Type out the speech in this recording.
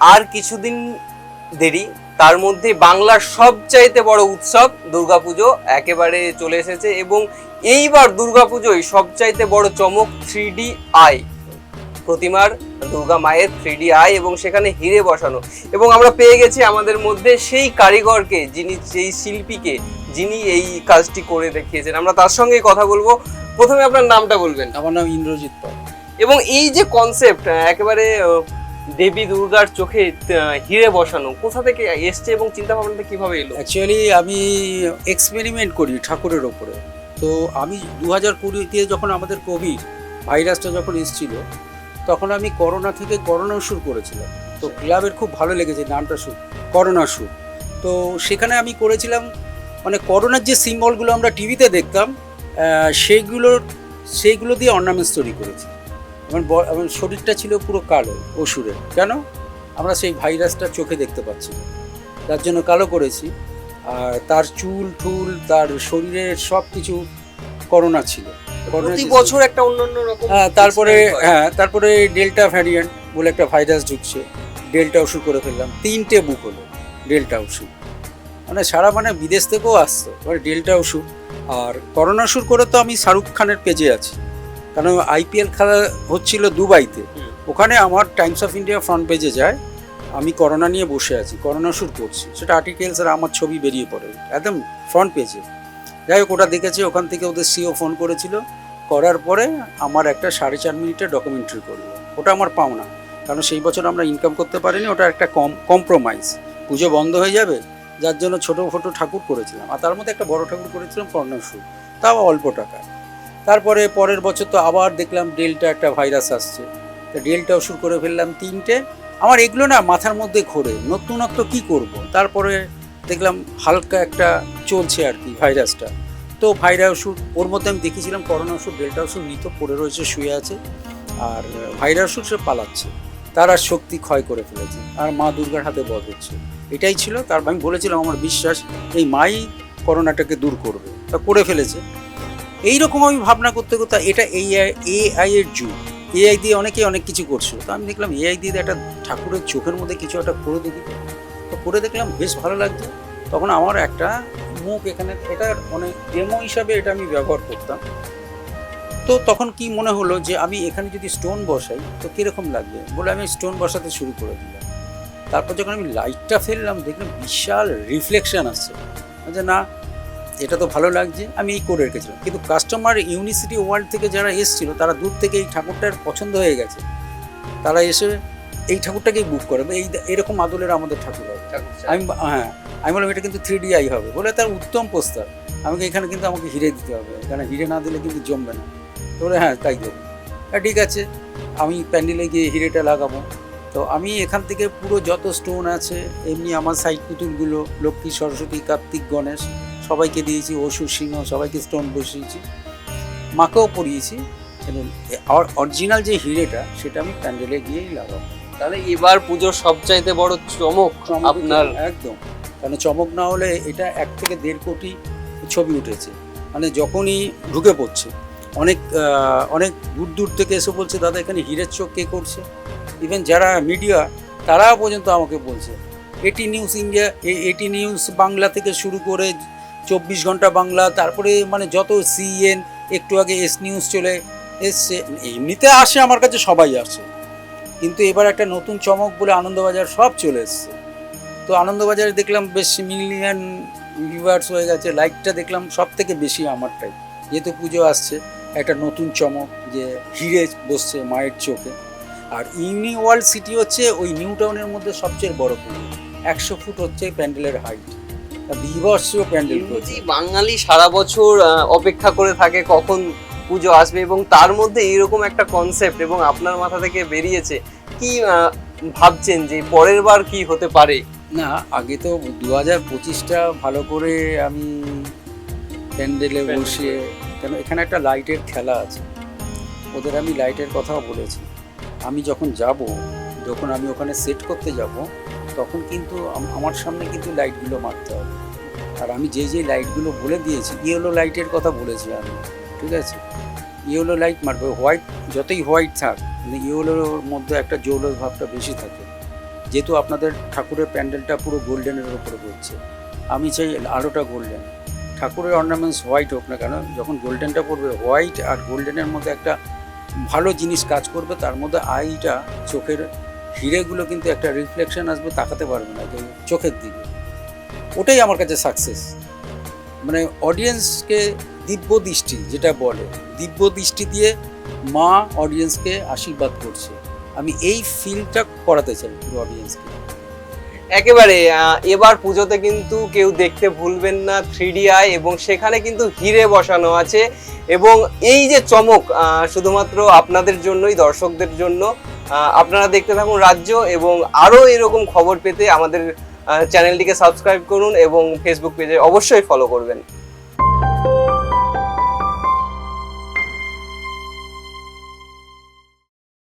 আর কিছুদিন দেরি। তার মধ্যে বাংলার সবচাইতে বড় উৎসব দুর্গাপুজো একেবারে চলে এসেছে এবং এইবার দুর্গাপুজোয় সবচাইতে বড় চমক থ্রি ডি আই। প্রতিমার দুর্গা মায়ের থ্রি ডি আই এবং সেখানে হিরে বসানো। এবং আমরা পেয়ে গেছি আমাদের মধ্যে সেই কারিগরকে যিনি সেই শিল্পীকে যিনি এই কাজটি করে দেখিয়েছেন। আমরা তার সঙ্গে কথা বলব। প্রথমে আপনার নামটা বলবেন। আমার নাম ইন্দ্রজিৎ পাল। এবং এই যে কনসেপ্ট একেবারে দেবী দুর্গার চোখে হিরে বসানো। কোথা থেকে এসছে এবং চিন্তা ভাবনাটা কীভাবে এলো? অ্যাকচুয়ালি আমি এক্সপেরিমেন্ট করি ঠাকুরের ওপরে। তো আমি দু হাজার কুড়িতে যখন আমাদের কোভিড ভাইরাসটা যখন এসেছিল, তখন আমি করোনা থেকে করোনা শুরু করেছিলাম। তো ক্লাবের খুব ভালো লেগেছে নামটা শুট করোনা শুট তো সেখানে আমি করেছিলাম মানে করোনার যে সিম্বলগুলো আমরা টিভিতে দেখতাম সেইগুলোর সেইগুলো দিয়ে অর্নামেন্টস তৈরি করেছি। আমার ব- শরীরটা ছিল পুরো কালো অসুরের। কেন? আমরা সেই ভাইরাসটা চোখে দেখতে পাচ্ছি তার জন্য কালো করেছি। আর তার চুল টুল তার শরীরের সব কিছু করোনা ছিল। প্রতি বছর একটা অন্যান্য রকম হ্যাঁ তারপরে হ্যাঁ। তারপরে ডেল্টা ভ্যারিয়েন্ট বলে একটা ভাইরাস ঢুকছে। ডেল্টা ওষুধ করে ফেললাম। তিনটে বুক হলো ডেল্টা ওষুধ। মানে সারা মানে বিদেশ থেকেও আসছে মানে ডেল্টা ওষুধ। আর করোনা ওষুধ করে তো আমি শাহরুখ খানের পেজে আছি। কারণ আইপিএল খেলা হচ্ছিল দুবাইতে। ওখানে আমার টাইমস অফ ইন্ডিয়া ফ্রন্ট পেজে যায় আমি করোনা নিয়ে বসে আছি করোনা শুট করছি। সেটা আর্টিকেলস আর আমার ছবি বেরিয়ে পড়ে একদম ফ্রন্ট পেজে যাই হোক ওটা দেখেছি ওখান থেকে ওদের সিও ফোন করেছিল। করার পরে আমার একটা সাড়ে চার মিনিটের ডকুমেন্টারি করল। ওটা আমার পাওনা কারণ সেই বছর আমরা ইনকাম করতে পারিনি ওটা একটা কম কম্প্রোমাইজ পুজো বন্ধ হয়ে যাবে যার জন্য ছোট ছোট ঠাকুর করেছিলাম। আর তার মধ্যে একটা বড় ঠাকুর করেছিলাম কর্ণসুর তাও অল্প টাকা। তারপরে পরের বছর তো আবার দেখলাম ডেল্টা একটা ভাইরাস আসছে। তা ডেল্টা ওষুধ করে ফেললাম তিনটে। আমার এগুলো না মাথার মধ্যে ঘোরে, নতুনত্ব কি করব? তারপরে দেখলাম হালকা একটা চলছে আর কি ভাইরাসটা। তো ভাইরাস ওষুধ, ওর মধ্যে আমি দেখেছিলাম করোনা ওষুধ, ডেল্টা ওষুধ মৃত পড়ে রয়েছে, শুয়ে আছে। আর ভাইরাস ওষুধ সে পালাচ্ছে। তার আর শক্তি ক্ষয় করে ফেলেছে। আর মা দুর্গার হাতে বধ হচ্ছে। এটাই ছিল, তার আমি বলেছিলাম আমার বিশ্বাস, এই মাই করোনাটাকে দূর করবে। তা করে ফেলেছে। এই রকম আমি ভাবনা করতে করতে এটা এই এআই এর যুগ। এআই দিয়ে অনেকেই অনেক কিছু করছিল। তো আমি দেখলাম এআই দিয়ে একটা ঠাকুরের চোখের মধ্যে কিছু একটা করে দেখি। তো করে দেখলাম বেশ ভালো লাগতো তখন আমার একটা মুখ এখানে, এটা অনেক ডেমো হিসাবে এটা আমি ব্যবহার করতাম। তো তখন কি মনে হলো যে আমি এখানে যদি স্টোন বসাই, তো কীরকম লাগবে? বলে আমি স্টোন বসাতে শুরু করে দিলাম। তারপর যখন আমি লাইটটা ফেললাম, দেখলাম বিশাল রিফ্লেকশন আসছে। যে না এটা তো ভালো লাগছে আমি এই করে রেখেছিলাম। কিন্তু কাস্টমার ইউনিভার্সিটি ওয়ার্ল্ড থেকে যারা এসেছিল তারা দূর থেকে এই ঠাকুরটার পছন্দ হয়ে গেছে। তারা এসে এই ঠাকুরটাকেই বুক করে। এই এরকম আদলের আমাদের ঠাকুর হবে। আমি হ্যাঁ আমি বললাম এটা কিন্তু থ্রি আই হবে। বলে তার উত্তম প্রস্তাব আমাকে এখানে কিন্তু আমাকে হিরে দিতে হবে। কারণ হিরে না দিলে কিন্তু জমবে না। তো বলে হ্যাঁ তাই দেবো। হ্যাঁ ঠিক আছে আমি প্যান্ডেলে গিয়ে হিরেটা লাগাবো। তো আমি এখান থেকে পুরো যত স্টোন আছে এমনি আমার সাইড পুতুলগুলো লক্ষ্মী সরস্বতী কার্তিক গণেশ সবাইকে দিয়েছি অসুর সিংহ সবাইকে স্টোন বসিয়েছি। মাকেও পরিয়েছি এবং অরিজিনাল যে হিরেটা সেটা আমি প্যান্ডেলে গিয়েই লাগাবো। তাহলে এবার পুজোর সবচাইতে বড় চমক আপনার? একদম। কারণ চমক না হলে এটা এক থেকে দেড় কোটি ছবি উঠেছে। মানে যখনই ঢুকে পড়ছে অনেক অনেক দূর দূর থেকে এসে বলছে দাদা এখানে হীরের চোখ কে করছে? ইভেন যারা মিডিয়া তারা পর্যন্ত আমাকে বলছে। এটি নিউজ ইন্ডিয়া এটি নিউজ বাংলা থেকে শুরু করে চব্বিশ ঘণ্টা বাংলা, তারপরে মানে যত সিএন একটু আগে এস নিউজ চলে এসছে, এমনিতে আসে, আমার কাছে সবাই আসে। কিন্তু এবার একটা নতুন চমক বলে আনন্দবাজার সব চলে এসছে। তো আনন্দবাজারে দেখলাম বেশ মিলিয়ন ভিউয়ার্স হয়ে গেছে লাইকটা দেখলাম সব থেকে বেশি আমারটাই। যেহেতু পুজো আসছে, একটা নতুন চমক যে হিরে বসছে মায়ের চোখে। আর ইউনি ওয়ার্ল্ড সিটি হচ্ছে ওই নিউ টাউনের মধ্যে সবচেয়ে বড় পুজো। একশো ফুট হচ্ছে প্যান্ডেলের হাইট বিভৎস প্যান্ডেল বাঙালি সারা বছর অপেক্ষা করে থাকে কখন পুজো আসবে এবং তার মধ্যে এইরকম একটা কনসেপ্ট এবং আপনার মাথা থেকে বেরিয়েছে। কি ভাবছেন যে পরের বার কি হতে পারে? না আগে তো দু হাজার পঁচিশটা ভালো করে আমি প্যান্ডেলে প্যান্ডেল। বসিয়ে কেন এখানে একটা লাইটের খেলা আছে। ওদের আমি লাইটের কথাও বলেছি। আমি যখন যাব যখন আমি ওখানে সেট করতে যাব তখন কিন্তু আমার সামনে কিন্তু লাইটগুলো মারতে হবে। আর আমি যে যে লাইটগুলো বলে দিয়েছি ইয়েলো লাইটের কথা বলেছি আমি, ঠিক আছে? ইয়েলো লাইট মারবে হোয়াইট যতই হোয়াইট থাক ইয়েলোর মধ্যে একটা জৌলস ভাবটা বেশি থাকে। যেহেতু আপনাদের ঠাকুরের প্যান্ডেলটা পুরো গোল্ডেনের উপরে পড়ছে। আমি চাই আলোটা গোল্ডেন ঠাকুরের অর্নামেন্টস হোয়াইট হোক না কেন, যখন গোল্ডেনটা পড়বে হোয়াইট আর গোল্ডেনের মধ্যে একটা ভালো জিনিস কাজ করবে, তার মধ্যে আইটা চোখের হিরেগুলো কিন্তু একটা রিফ্লেকশন আসবে, তাকাতে পারবে না চোখের দিকে। ওটাই আমার কাছে সাকসেস মানে অডিয়েন্সকে দিব্য দৃষ্টি যেটা বলে, দিব্য দৃষ্টি দিয়ে মা অডিয়েন্সকে আশীর্বাদ করছে। আমি এই ফিলটা করাতে চাই পুরো অডিয়েন্সকে একেবারে এবার পুজোতে কিন্তু কেউ দেখতে ভুলবেন না থ্রি আই এবং সেখানে কিন্তু হিরে বসানো আছে, এবং এই যে চমক শুধুমাত্র আপনাদের জন্যই, দর্শকদের জন্য আপনারা দেখতে থাকুন রাজ্য এবং আরও এরকম খবর পেতে আমাদের চ্যানেলটিকে সাবস্ক্রাইব করুন এবং ফেসবুক পেজে অবশ্যই ফলো করবেন।